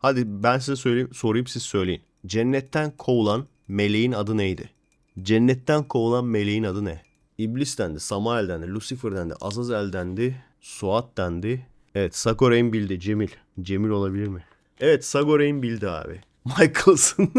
Hadi ben size söyleyeyim, sorayım siz söyleyin. Cennetten kovulan meleğin adı neydi? Cennetten kovulan meleğin adı ne? İblis dendi, Samael dendi, Lucifer dendi, Azazel dendi, Suat dendi. Evet Sagoreyn bildi Cemil. Cemil olabilir mi? Evet Sagoreyn bildi abi. Michael'sın.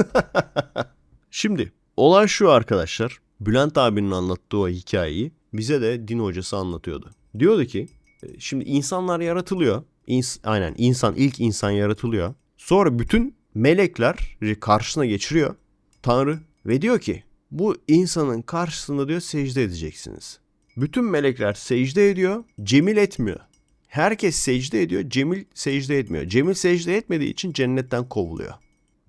Şimdi olay şu arkadaşlar. Bülent abinin anlattığı o hikayeyi bize de din hocası anlatıyordu. Diyordu ki e, şimdi insanlar yaratılıyor. İns- aynen insan ilk insan yaratılıyor. Sonra bütün melekler karşısına geçiriyor Tanrı ve diyor ki bu insanın karşısında diyor secde edeceksiniz. Bütün melekler secde ediyor, Cemil etmiyor. Herkes secde ediyor, Cemil secde etmiyor. Cemil secde etmediği için cennetten kovuluyor.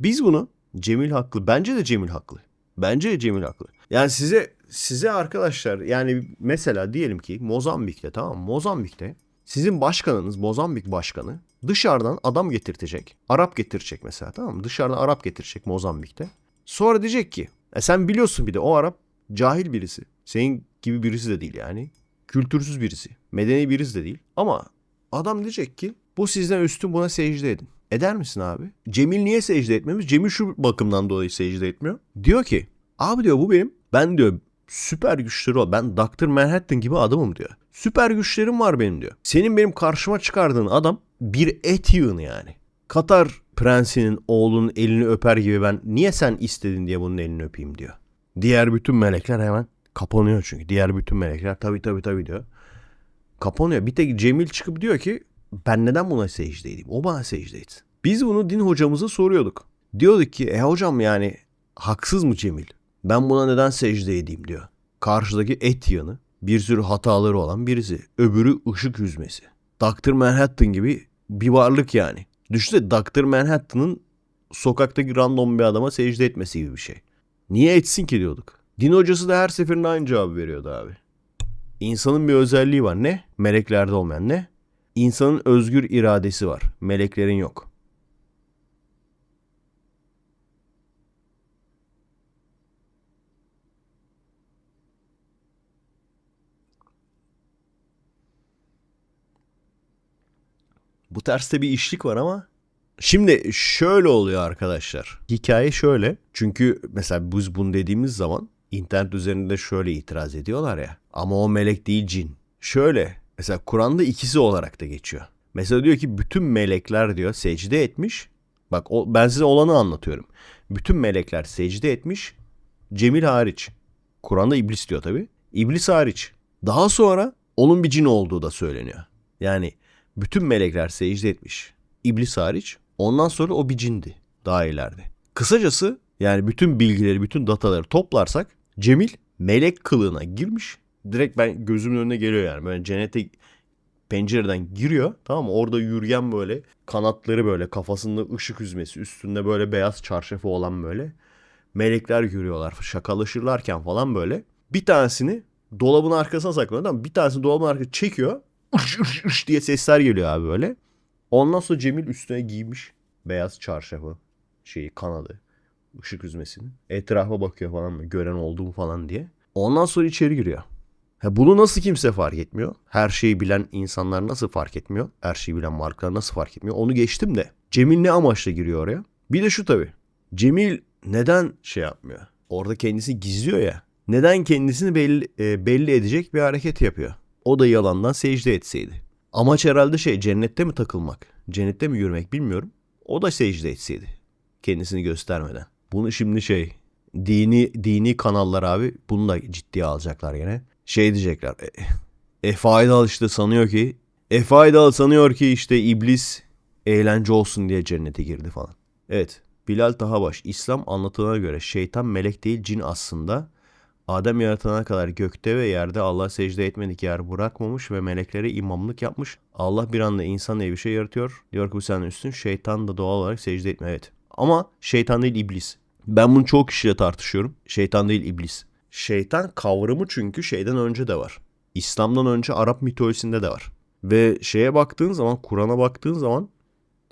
Biz bunu Cemil haklı. Bence de Cemil haklı. Bence de Cemil haklı. Yani size size arkadaşlar yani mesela diyelim ki Mozambik'te tamam? Mozambik'te sizin başkanınız Mozambik başkanı dışarıdan adam getirtecek. Arap getirecek mesela tamam mı? Dışarıdan Arap getirecek Mozambik'te. Sonra diyecek ki e sen biliyorsun bir de o Arap cahil birisi. Senin gibi birisi de değil yani. Kültürsüz birisi. Medeni birisi de değil. Ama adam diyecek ki bu sizden üstün buna secde edin. Eder misin abi? Cemil niye secde etmemiş? Cemil şu bakımdan dolayı secde etmiyor. Diyor ki abi diyor bu benim. Ben diyor süper güçleri o. Ben Dr. Manhattan gibi adamım diyor. Süper güçlerim var benim diyor. Senin benim karşıma çıkardığın adam bir et yığını yani. Katar prensinin oğlunun elini öper gibi ben niye sen istedin diye bunun elini öpeyim diyor. Diğer bütün melekler hemen kapanıyor çünkü. Diğer bütün melekler tabii tabii tabii diyor. Kapanıyor. Bir tek Cemil çıkıp diyor ki ben neden buna secde edeyim? O bana secde etsin. Biz bunu din hocamıza soruyorduk. Diyorduk ki e hocam yani haksız mı Cemil? Ben buna neden secde edeyim diyor. Karşıdaki et yanı bir sürü hataları olan birisi. Öbürü ışık yüzmesi. Dr. Manhattan gibi bir varlık yani. Düşünsene Dr. Manhattan'ın sokaktaki random bir adama secde etmesi gibi bir şey. Niye etsin ki diyorduk. Din hocası da her seferinde aynı cevabı veriyordu abi. İnsanın bir özelliği var. Ne? Meleklerde olmayan ne? İnsanın özgür iradesi var. Meleklerin yok. Bu terste bir işlik var ama Şimdi şöyle oluyor arkadaşlar. Hikaye şöyle. Çünkü mesela biz bunu dediğimiz zaman internet üzerinde şöyle itiraz ediyorlar ya. Ama o melek değil cin. Şöyle. Mesela Kur'an'da ikisi olarak da geçiyor. Mesela diyor ki bütün melekler diyor secde etmiş. Bak o, ben size olanı anlatıyorum. Bütün melekler secde etmiş. Cemil hariç. Kur'an'da iblis diyor tabi. İblis hariç. Daha sonra onun bir cin olduğu da söyleniyor. Yani bütün melekler secde etmiş. İblis hariç. Ondan sonra o bir cindi daha ileride. Kısacası yani bütün bilgileri, bütün dataları toplarsak Cemil melek kılığına girmiş. Direkt ben gözümün önüne geliyor yani. Böyle cennete pencereden giriyor. Tamam mı? Orada yürüyen böyle kanatları böyle kafasında ışık yüzmesi üstünde böyle beyaz çarşafı olan böyle melekler yürüyorlar. Şakalaşırlarken falan böyle. Bir tanesini dolabın arkasına saklıyor. Tamam? Bir tanesini dolabın arkasına çekiyor. Iş, ış, ış diye sesler geliyor abi böyle. Ondan sonra Cemil üstüne giymiş beyaz çarşafı şeyi kanadı ışık yüzmesini. Etrafa bakıyor falan mı gören oldu mu falan diye. Ondan sonra içeri giriyor. Ha, bunu nasıl kimse fark etmiyor? Her şeyi bilen insanlar nasıl fark etmiyor? Her şeyi bilen markalar nasıl fark etmiyor? Onu geçtim de. Cemil ne amaçla giriyor oraya? Bir de şu tabii. Cemil neden şey yapmıyor? Orada kendisi gizliyor ya. Neden kendisini belli, e, belli edecek bir hareket yapıyor? O da yalandan secde etseydi. Amaç herhalde şey cennette mi takılmak? Cennette mi yürümek bilmiyorum. O da secde etseydi. Kendisini göstermeden. Bunu şimdi şey dini dini kanallar abi bunu da ciddiye alacaklar gene. Şey diyecekler. E, e faydalı işte sanıyor ki e faydalı sanıyor ki işte iblis eğlence olsun diye cennete girdi falan. Evet Bilal Tahabaş İslam anlatılana göre şeytan melek değil cin aslında. Adem yaratana kadar gökte ve yerde Allah secde etmedik yer bırakmamış ve meleklere imamlık yapmış. Allah bir anda insan diye bir şey yaratıyor. Diyor ki bu senden üstün. Şeytan da doğal olarak secde etme. Evet. Ama şeytan değil iblis. Ben bunu çok kişiyle tartışıyorum. Şeytan değil iblis. Şeytan kavramı çünkü şeyden önce de var. İslam'dan önce Arap mitolojisinde de var. Ve şeye baktığın zaman, Kur'an'a baktığın zaman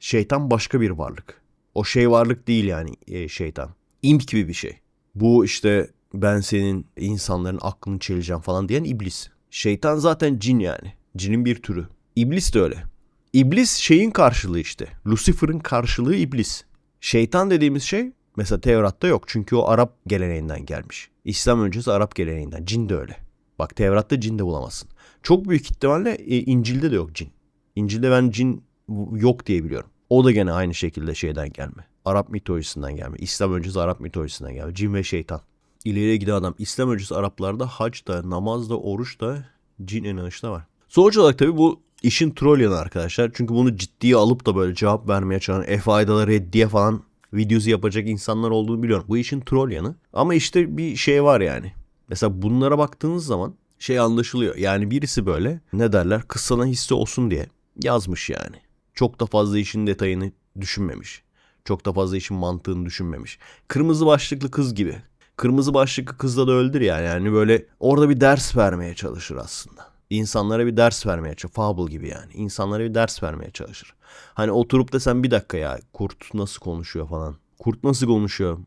şeytan başka bir varlık. O şey varlık değil yani e, şeytan. İmp gibi bir şey. Bu işte ben senin insanların aklını çeleceğim falan diyen iblis. Şeytan zaten cin yani. Cinin bir türü. İblis de öyle. İblis şeyin karşılığı işte. Lucifer'ın karşılığı iblis. Şeytan dediğimiz şey mesela Tevrat'ta yok. Çünkü o Arap geleneğinden gelmiş. İslam öncesi Arap geleneğinden. Cin de öyle. Bak Tevrat'ta cin de bulamazsın. Çok büyük ihtimalle e, İncil'de de yok cin. İncil'de ben cin yok diye biliyorum. O da gene aynı şekilde şeyden gelme. Arap mitolojisinden gelme. İslam öncesi Arap mitolojisinden gelme. Cin ve şeytan. İleriye giden adam. İslam öncesi Araplarda hac da, namaz da, oruç da cin inanışı da var. Sonuç olarak tabii bu işin troll yanı arkadaşlar. Çünkü bunu ciddiye alıp da böyle cevap vermeye çalışan F-Ayda'la reddiye falan videosu yapacak insanlar olduğunu biliyorum. Bu işin troll yanı. Ama işte bir şey var yani. Mesela bunlara baktığınız zaman şey anlaşılıyor. Yani birisi böyle ne derler kıssana hissi olsun diye yazmış yani. Çok da fazla işin detayını düşünmemiş. Çok da fazla işin mantığını düşünmemiş. Kırmızı başlıklı kız gibi. Kırmızı başlıklı kızla da öldür yani. Yani böyle orada bir ders vermeye çalışır aslında. İnsanlara bir ders vermeye çalışır. Fable gibi yani. İnsanlara bir ders vermeye çalışır. Hani oturup da sen bir dakika ya kurt nasıl konuşuyor falan. Kurt nasıl konuşuyor?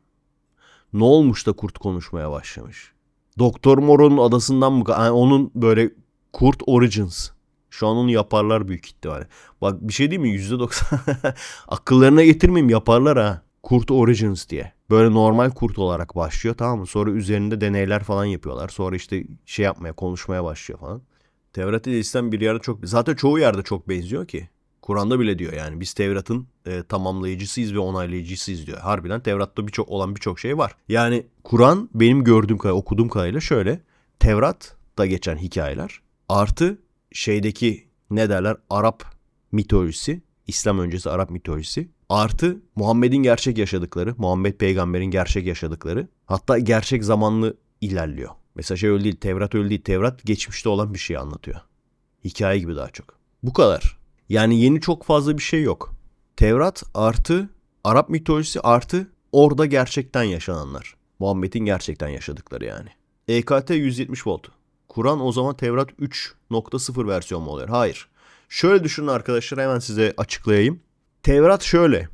Ne olmuş da kurt konuşmaya başlamış? Doktor Moro'nun adasından mı? Yani onun böyle Kurt Origins. Şu an onu yaparlar büyük ihtimalle. Bak bir şey değil mi? %90 akıllarına getirmeyeyim yaparlar ha. Kurt Origins diye. Böyle normal kurt olarak başlıyor tamam mı? Sonra üzerinde deneyler falan yapıyorlar. Sonra işte şey yapmaya, konuşmaya başlıyor falan. Tevrat ile İslam bir yerde çok... Zaten çoğu yerde çok benziyor ki. Kur'an'da bile diyor yani biz Tevrat'ın e, tamamlayıcısıyız ve onaylayıcısıyız diyor. Harbiden Tevrat'ta birçok olan birçok şey var. Yani Kur'an benim gördüğüm kadarıyla okuduğum kadarıyla şöyle. Tevrat'ta geçen hikayeler artı şeydeki ne derler Arap mitolojisi, İslam öncesi Arap mitolojisi artı Muhammed'in gerçek yaşadıkları, Muhammed peygamberin gerçek yaşadıkları hatta gerçek zamanlı ilerliyor. Mesela şey öyle değil, Tevrat öyle değil. Tevrat geçmişte olan bir şey anlatıyor. Hikaye gibi daha çok. Bu kadar. Yani yeni çok fazla bir şey yok. Tevrat artı Arap mitolojisi artı orada gerçekten yaşananlar. Muhammed'in gerçekten yaşadıkları yani. EKT 170 volt. Kur'an o zaman Tevrat 3.0 versiyon mu oluyor? Hayır. Şöyle düşünün arkadaşlar hemen size açıklayayım. Tevrat şöyle.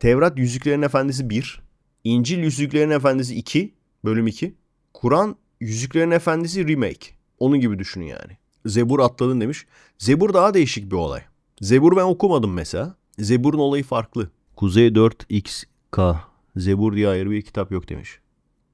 Tevrat Yüzüklerin Efendisi 1. İncil Yüzüklerin Efendisi 2. Bölüm 2. Kur'an Yüzüklerin Efendisi Remake. Onun gibi düşünün yani. Zebur atladın demiş. Zebur daha değişik bir olay. Zebur ben okumadım mesela. Zebur'un olayı farklı. Kuzey 4XK. Zebur diye ayrı bir kitap yok demiş.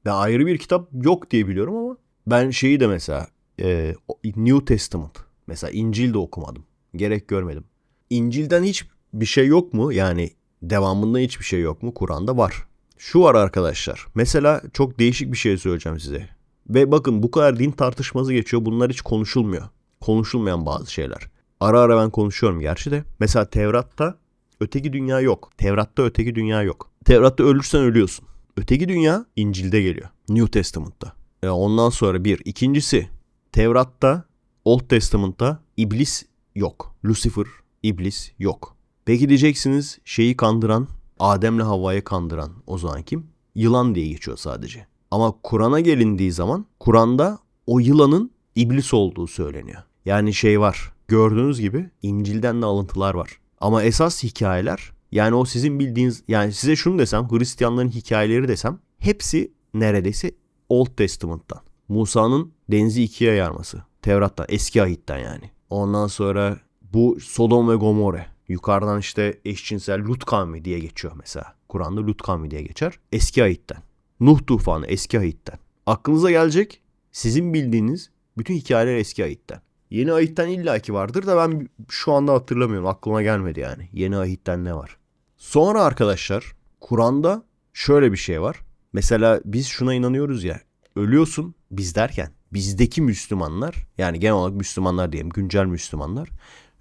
Ben ayrı bir kitap yok diye biliyorum ama ben şeyi de mesela e, New Testament mesela İncil de okumadım. Gerek görmedim. İncil'den hiç bir şey yok mu? Yani devamında hiçbir şey yok mu? Kur'an'da var. Şu var arkadaşlar. Mesela çok değişik bir şey söyleyeceğim size. Ve bakın bu kadar din tartışması geçiyor. Bunlar hiç konuşulmuyor. Konuşulmayan bazı şeyler. Ara ara ben konuşuyorum gerçi de. Mesela Tevrat'ta öteki dünya yok. Tevrat'ta öteki dünya yok. Tevrat'ta ölürsen ölüyorsun. Öteki dünya İncil'de geliyor. New Testament'ta. E ondan sonra bir. ikincisi Tevrat'ta Old Testament'ta iblis yok. Lucifer, iblis yok. Peki diyeceksiniz şeyi kandıran, Adem'le Havva'yı kandıran o zaman kim? Yılan diye geçiyor sadece. Ama Kur'an'a gelindiği zaman Kur'an'da o yılanın iblis olduğu söyleniyor. Yani şey var. Gördüğünüz gibi İncil'den de alıntılar var. Ama esas hikayeler yani o sizin bildiğiniz yani size şunu desem Hristiyanların hikayeleri desem hepsi neredeyse Old Testament'tan. Musa'nın denizi ikiye yarması. Tevrat'tan eski ahitten yani. Ondan sonra bu Sodom ve Gomorre. Yukarıdan işte eşcinsel Lut kavmi diye geçiyor mesela. Kur'an'da Lut kavmi diye geçer. Eski ahitten. Nuh tufanı eski ahitten. Aklınıza gelecek sizin bildiğiniz bütün hikayeler eski ahitten. Yeni ahitten illaki vardır da ben şu anda hatırlamıyorum. Aklıma gelmedi yani. Yeni ahitten ne var? Sonra arkadaşlar Kur'an'da şöyle bir şey var. Mesela biz şuna inanıyoruz ya. Ölüyorsun biz derken bizdeki Müslümanlar yani genel olarak Müslümanlar diyelim güncel Müslümanlar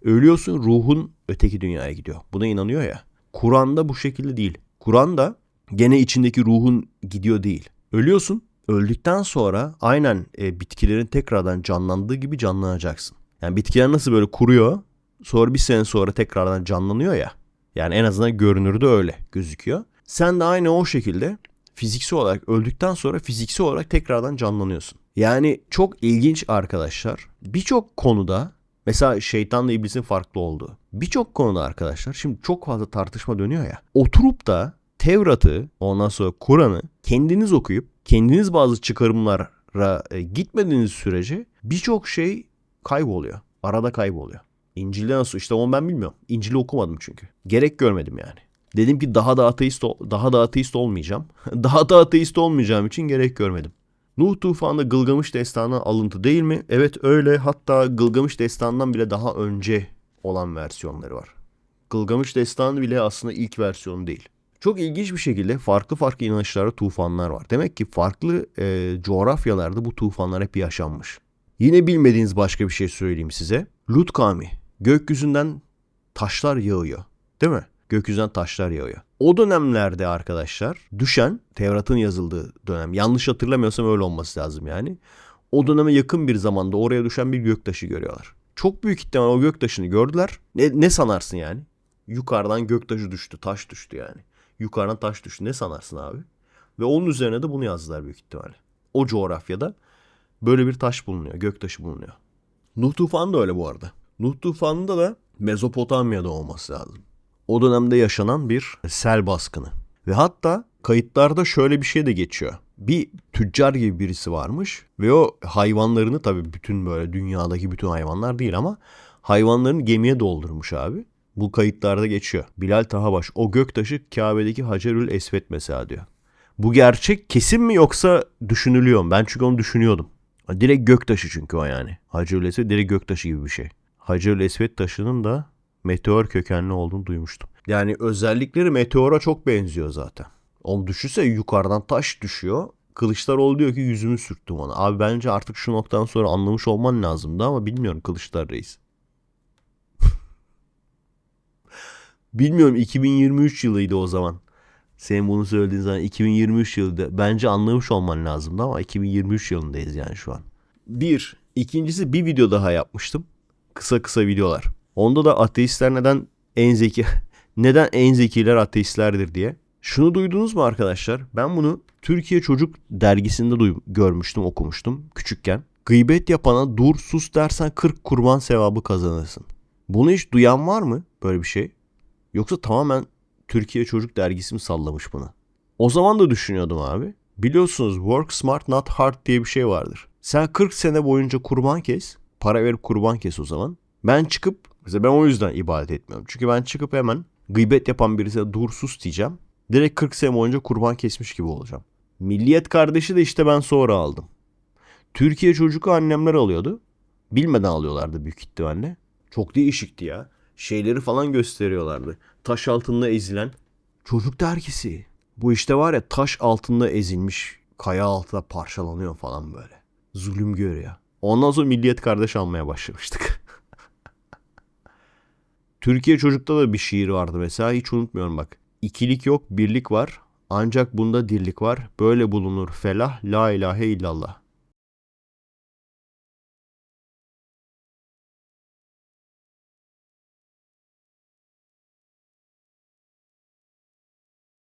ölüyorsun ruhun öteki dünyaya gidiyor. Buna inanıyor ya. Kur'an'da bu şekilde değil. Kur'an'da gene içindeki ruhun gidiyor değil. Ölüyorsun. Öldükten sonra aynen e, bitkilerin tekrardan canlandığı gibi canlanacaksın. Yani bitkiler nasıl böyle kuruyor. Sonra bir sene sonra tekrardan canlanıyor ya. Yani en azından görünürde öyle gözüküyor. Sen de aynı o şekilde fiziksel olarak öldükten sonra fiziksel olarak tekrardan canlanıyorsun. Yani çok ilginç arkadaşlar. Birçok konuda mesela şeytanla iblisin farklı olduğu. Birçok konuda arkadaşlar şimdi çok fazla tartışma dönüyor ya. Oturup da Tevrat'ı ondan sonra Kur'an'ı kendiniz okuyup kendiniz bazı çıkarımlara e, gitmediğiniz sürece birçok şey kayboluyor. Arada kayboluyor. İncil'de nasıl? İşte onu ben bilmiyorum. İncil'i okumadım çünkü. Gerek görmedim yani. Dedim ki daha da ateist daha da ateist olmayacağım. daha da ateist olmayacağım için gerek görmedim. Nuh tufanı Gılgamış destanı alıntı değil mi? Evet öyle. Hatta Gılgamış destanından bile daha önce olan versiyonları var. Gılgamış destanı bile aslında ilk versiyonu değil. Çok ilginç bir şekilde farklı farklı inanışlarda tufanlar var. Demek ki farklı e, coğrafyalarda bu tufanlar hep yaşanmış. Yine bilmediğiniz başka bir şey söyleyeyim size. Lut kavmi gökyüzünden taşlar yağıyor. Değil mi? Gökyüzünden taşlar yağıyor. O dönemlerde arkadaşlar düşen Tevrat'ın yazıldığı dönem. Yanlış hatırlamıyorsam öyle olması lazım yani. O döneme yakın bir zamanda oraya düşen bir göktaşı görüyorlar. Çok büyük ihtimal o göktaşını gördüler. Ne, ne sanarsın yani? Yukarıdan göktaşı düştü, taş düştü yani. Yukarıdan taş düştü. Ne sanarsın abi? Ve onun üzerine de bunu yazdılar büyük ihtimalle. O coğrafyada böyle bir taş bulunuyor, göktaşı bulunuyor. Nuh tufanı da öyle bu arada. Nuh tufanında da Mezopotamya'da olması lazım. O dönemde yaşanan bir sel baskını. Ve hatta kayıtlarda şöyle bir şey de geçiyor. Bir tüccar gibi birisi varmış ve o hayvanlarını tabii bütün böyle dünyadaki bütün hayvanlar değil ama hayvanlarını gemiye doldurmuş abi. Bu kayıtlarda geçiyor. Bilal Tahabaş o göktaşı Kabe'deki Hacerül Esved mesela diyor. Bu gerçek kesin mi yoksa düşünülüyor mu? Ben çünkü onu düşünüyordum. Direkt göktaşı çünkü o yani. Hacerül Esved direkt göktaşı gibi bir şey. Hacerül Esved taşının da meteor kökenli olduğunu duymuştum. Yani özellikleri meteora çok benziyor zaten. Onu düşünse yukarıdan taş düşüyor. Kılıçdaroğlu diyor ki yüzümü sürttüm ona. Abi bence artık şu noktadan sonra anlamış olman lazımdı ama bilmiyorum Kılıçlar Reis. bilmiyorum 2023 yılıydı o zaman. Senin bunu söylediğin zaman 2023 yılında bence anlamış olman lazımdı ama 2023 yılındayız yani şu an. Bir. İkincisi bir video daha yapmıştım. Kısa kısa videolar. Onda da ateistler neden en zeki neden en zekiler ateistlerdir diye. Şunu duydunuz mu arkadaşlar? Ben bunu Türkiye Çocuk dergisinde duy- görmüştüm, okumuştum küçükken. Gıybet yapana dur sus dersen 40 kurban sevabı kazanırsın. Bunu hiç duyan var mı böyle bir şey? Yoksa tamamen Türkiye Çocuk dergisi mi sallamış bunu? O zaman da düşünüyordum abi. Biliyorsunuz work smart not hard diye bir şey vardır. Sen 40 sene boyunca kurban kes. Para verip kurban kes o zaman. Ben çıkıp mesela ben o yüzden ibadet etmiyorum. Çünkü ben çıkıp hemen gıybet yapan birisine dur sus diyeceğim. Direkt 40 sene boyunca kurban kesmiş gibi olacağım. Milliyet kardeşi de işte ben sonra aldım. Türkiye çocuğu annemler alıyordu. Bilmeden alıyorlardı büyük ihtimalle. Çok değişikti ya. Şeyleri falan gösteriyorlardı. Taş altında ezilen çocuk dergisi. Bu işte var ya taş altında ezilmiş kaya altında parçalanıyor falan böyle. Zulüm görüyor. Ondan sonra milliyet kardeş almaya başlamıştık. Türkiye Çocuk'ta da bir şiir vardı mesela hiç unutmuyorum bak. İkilik yok birlik var ancak bunda dirlik var. Böyle bulunur felah la ilahe illallah.